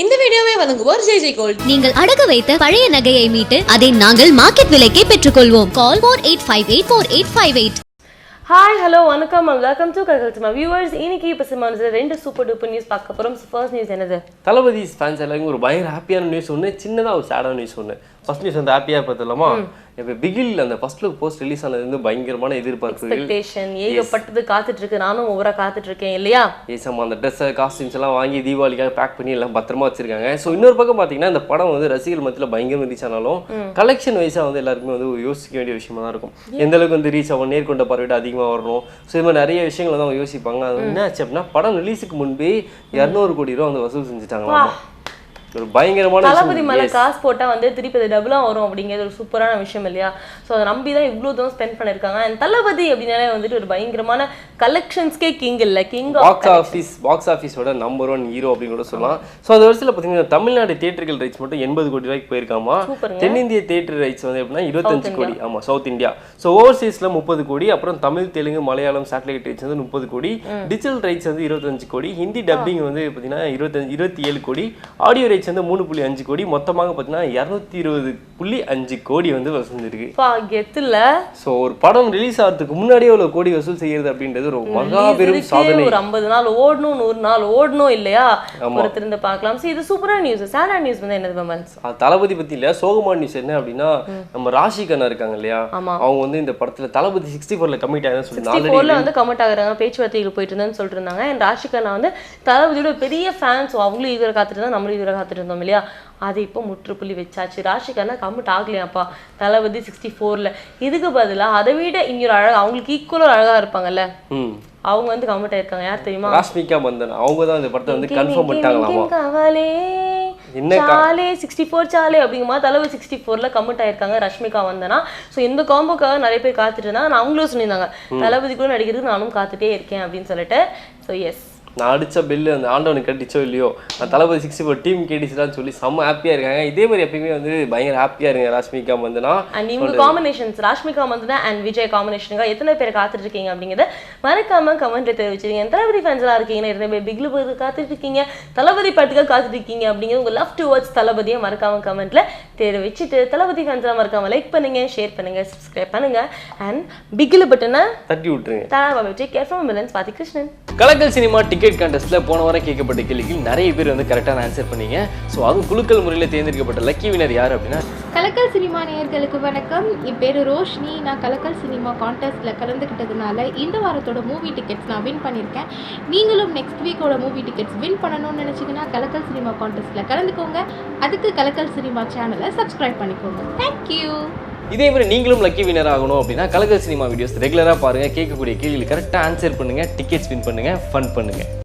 இந்த வீடியோவை வழங்குவோர் ஜெய் ஜெய் கோல்ட். நீங்கள் அடகு வைத்த பழைய நகையை மீட்டு அதை நாங்கள் மார்க்கெட் விலைக்கே பெற்றுக்கொள்வோம். Call four eight five eight four eight five eight hi hello வணக்கம். வெல்கம் டு கல்கல்மா வியூவர்ஸ் இன்னைக்கு இப்போ சினிமாவில் ரெண்டு சூப்பர் டூப்பர் நியூஸ் பார்க்க போகிறோம் ஃபர்ஸ்ட் நியூஸ் என்னது? தளபதி ஃபேன்ஸ் எல்லாருக்கும் ஒரு பயங்கர ஹாப்பியான நியூஸ் ஒன்று சின்னதாக ஒரு சேடான நியூஸ் ஒன்று ஃபர்ஸ்ட் நியூஸ் வந்து ஹாப்பியாக பார்த்துலாமா இப்போ பிகில் அந்த ஃபர்ஸ்ட் லுக் போஸ்ட் ரிலீஸ் ஆனது வந்து பயங்கரமான எதிர்பார்ப்புகள். ஏகப்பட்டது காத்துட்டு இருக்கு நானும் ஒவ்வொரு காத்துட்டு இருக்கேன் இல்லையா ஏசம் அந்த ட்ரெஸ்ஸை காஸ்டியூம்ஸ் எல்லாம் வாங்கி தீபாவளிக்காக பேக் பண்ணி எல்லாம் பத்திரமா வச்சிருக்காங்க. ஸோ இன்னொரு பக்கம் பார்த்தீங்கன்னா இந்த படம் வந்து ரசிகர்கள் மத்தியில் பயங்கரம் ரீச் ஆனாலும் கலெக்ஷன் வைஸாக வந்து எல்லாருக்குமே வந்து யோசிக்க வேண்டிய விஷயமா தான் இருக்கும். எந்த அளவுக்கு வந்து ரீச் ஆகும் நேர்கொண்ட பார்வையிட்டு அதிகமாக வரணும். ஸோ இது மாதிரி நிறைய விஷயங்கள் அவங்க யோசிப்பாங்க. அது என்ன ஆச்சு அப்படின்னா படம் ரிலீஸுக்கு முன்பே இரநூறு கோடி ரூபா வந்து வசூல் செஞ்சுட்டாங்களாம். ஒரு பயங்கரமான தளபதி. மேலே. காசு போட்டால் வந்து திருப்பி அது டபுளாக வரும் அப்படிங்கிறது ஒரு சூப்பரான விஷயம் இல்லையா? ஸோ அதை நம்பி தான் இவ்வளோ தூரம் ஸ்பெண்ட் பண்ணியிருக்காங்க அண்ட் தளபதி அப்படின்னாலே வந்துட்டு ஒரு பயங்கரமான கலெக்ஷன்ஸ்க்கே கிங் இல்லை. கிங் பாக்ஸ் ஆஃபீஸ் பாக்ஸ் ஆஃபீஸோட நம்பர் ஒன் ஹீரோ அப்படின்னு கூட சொல்லலாம். ஸோ அந்த வருஷத்தில் பார்த்தீங்கன்னா தமிழ்நாடு தியேட்டர்கள் ரைட்ஸ் மட்டும் எண்பது கோடி ரூபாய்க்கு போயிருக்காமா. தென்னிந்திய தியேட்டர் ரைட்ஸ் வந்து எப்படின்னா இருபத்தஞ்சு கோடி. ஆமாம் சவுத் இந்தியா ஸோ ஓவர்சீஸில் முப்பது கோடி. அப்புறம் தமிழ் தெலுங்கு மலையாளம் சேட்டலைட் ரைட்ஸ் வந்து முப்பது கோடி. டிஜிட்டல் ரைட்ஸ் வந்து இருபத்தஞ்சு கோடி. ஹிந்தி டப்பிங் வந்து பார்த்தீங்கன்னா இருபத்தஞ்சு இருபத்தி ஏழு கோடி. ஆடியோ ரைட்ஸ் வந்து மூணு புள்ளி அஞ்சு கோடி. மொத்தமாக பார்த்தீங்கன்னா இரநூத்தி இருபது புள்ளி அஞ்சு கோடி வந்து வசூலிருக்கு கெத்துல ஸோ ஒரு படம் ரிலீஸ் ஆகிறதுக்கு முன்னாடியே ஒரு கோடி வசூல் செய்யறது அப்படின்றது ஒரு மகாபெரும் சாதனை. ஒரு ஐம்பது நாள் ஓடணும் நூறு நாள் ஓடணும் இல்லையா? ஒரு திருந்து பார்க்கலாம். சரி இது சூப்பரான நியூஸ் சேடான நியூஸ் வந்து என்னது மேம் தளபதி பத்தி இல்ல சோகமான நியூஸ் என்ன அப்படின்னா நம்ம ராஷி கண்ணா இருக்காங்க இல்லையா. அவங்க வந்து இந்த படத்துல தளபதி சிக்ஸ்டி ஃபோர்ல கமிட் ஆயிருந்தா சொல்லி ஃபோர்ல வந்து கமெண்ட் ஆகுறாங்க பேச்சுவார்த்தைகள் போயிட்டு இருந்தேன்னு சொல்லிட்டு இருந்தாங்க. அண்ட் ராஷிகா நான் வந்து தளபதியோட பெரிய ஃபேன்ஸ் அவங்களும் இவரை காத்துட்டு இருந்தா நம்மளும் இவரை காத்துட்டு இருந்தோம் இல்லையா? அது இப்போ முற்றுப்புள்ளி வச்சாச்சு. ராஷிகானா கமெண்ட் ஆகலையாப்பா தளபதி சிக்ஸ்டி ஃபோர்ல இதுக்கு பதிலா அதை விட இன்னொரு அழகா அவங்களுக்கு ஈக்குவலாக அழகா இருப்பாங்கல்ல? அவங்க வந்து கமெண்ட் ஆயிருக்காங்க யார் தெரியுமா? ராஷ்மிகா மந்தன். அவங்க தான் இந்த படத்தை வந்து கன்ஃபார்ம் பண்ணிட்டாங்களாமா? கவலே. சாலே சிக்ஸ்டி ஃபோர் சாலே அப்படிங்குமா தளவு சிக்ஸ்டி ஃபோர்ல கமெண்ட் ஆயிருக்காங்க ரஷ்மிகா வந்தனா ஸோ இந்த காம்போக்காக நிறைய பேர் காத்துட்டு இருந்தாங்க. நான் அவங்களும் சொல்லியிருந்தாங்க. தளபதி கூட நடிக்கிறதுக்கு நானும் காத்துட்டே இருக்கேன் அப்படின்னு சொல்லிட்டு. ஸோ எஸ் நான் அடிச்ச பெல்லு அந்த ஆண்டவனுக்கு கட்டிச்சோ இல்லையோ நான் தளபதி சிக்ஸ்டி ஃபோர் டீம் கேடிச்சுடான்னு சொல்லி செம்ம ஹாப்பியா இருக்காங்க. இதே மாதிரி எப்பயுமே வந்து பயங்கர ஹாப்பியா இருங்க ராஷ்மிகா மந்தனா. அண்ட் இவங்க காம்பினேஷன்ஸ் ராஷ்மிகா மந்தனா அண்ட் விஜய் காம்பினேஷனுக்காக எத்தனை பேர் காத்துட்டு இருக்கீங்க அப்படிங்கிறத மறக்காம கமெண்ட்ல தெரிவிச்சிருங்க. தளபதி ஃபேன்ஸ்லாம் இருக்கீங்கன்னா எத்தனை பேர் பிக்லு படத்துக்கு காத்துட்டு இருக்கீங்க தளபதி படத்துக்காக காத்துட்டு இருக்கீங்க அப்படிங்கிறது உங்க லவ் டுவர்ட்ஸ் தளபதியை மறக்காம கமெண்ட்ல தெரிவிச்சிட்டு தளபதி ஃபேன்ஸ்லாம் மறக்காம லைக் பண்ணுங்க ஷேர் பண்ணுங்க சப்ஸ்கிரைப் பண்ணுங்க. அண்ட் பிக்லு பட்டனை தட்டி விட்டுருங்க. விஜய் கேர் ஃப்ரம் மிலன்ஸ் பாத்தி கிருஷ்ணன் கலக்கல் சினிமா டிக்கெட் கிரிக்கெட் கான்டெஸ்ட்ல போன வாரம் கேட்கப்பட்ட கேள்விக்கு நிறைய பேர் வந்து கரெக்டான ஆன்சர் பண்ணீங்க. ஸோ அதுவும் குழுக்கள் முறையில் தேர்ந்தெடுக்கப்பட்ட லக்கி வினர் யார் அப்படின்னா? கலக்கல் சினிமா நேயர்களுக்கு வணக்கம். என் பேர் ரோஷினி. நான் கலக்கல் சினிமா கான்டெஸ்ட்டில் கலந்துக்கிட்டதுனால இந்த வாரத்தோட மூவி டிக்கெட்ஸ் நான் வின் பண்ணியிருக்கேன் நீங்களும் நெக்ஸ்ட் வீக்கோட மூவி டிக்கெட்ஸ் வின் பண்ணணும்னு நினச்சிங்கன்னா கலக்கல் சினிமா கான்டெஸ்ட்டில் கலந்துக்கோங்க. அதுக்கு கலக்கல் சினிமா சேனலை சப்ஸ்கிரைப் பண்ணிக்கோங்க. தேங்க்யூ இதே மாதிரி நீங்களும் லக்கி வினர் ஆகணும் அப்படின்னா கலகர் சினிமா வீடியோஸ் ரெகுலராக பாருங்கள் கேட்கக்கூடிய கேள்வியில் கரெக்டாக ஆன்சர் பண்ணுங்கள் டிக்கெட்ஸ் வின் பண்ணுங்கள் ஃபன் பண்ணுங்கள்